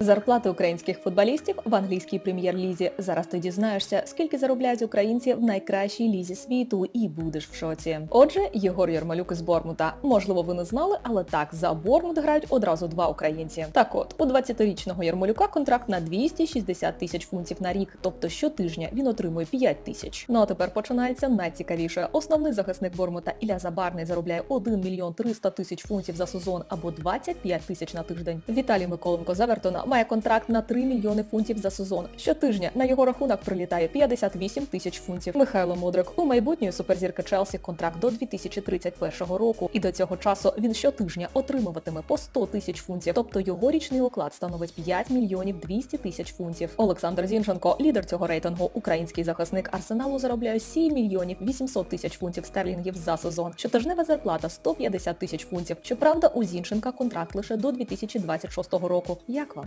Зарплати українських футболістів в англійській прем'єр-лізі. Зараз ти дізнаєшся, скільки заробляють українці в найкращій лізі світу, і будеш в шоці. Отже, Єгор Ярмолюк із Бормута. Можливо, ви не знали, але так за Бормут грають одразу два українці. Так от, у 20-річного Ярмолюка контракт на 260 тисяч фунтів на рік, тобто щотижня він отримує 5 тисяч. Ну а тепер починається найцікавіше. Основний захисник Бормута Ілля Забарний заробляє 1 мільйон 300 тисяч фунтів за сезон або 25 тисяч на тиждень. Віталій Миколенко з Евертона має контракт на 3 мільйони фунтів за сезон. Щотижня на його рахунок прилітає 58 тисяч фунтів. Михайло Мудрик у майбутньої суперзірки Челсі контракт до 2031 року, і до цього часу він щотижня отримуватиме по 100 тисяч фунтів. Тобто його річний оклад становить 5 мільйонів 200 тисяч фунтів. Олександр Зінченко, лідер цього рейтингу, український захисник Арсеналу, заробляє 7 мільйонів 800 тисяч фунтів стерлінгів за сезон. Щотижнева зарплата 150 тисяч фунтів. Щоправда, у Зінченка контракт лише до 2026 року. Як вам?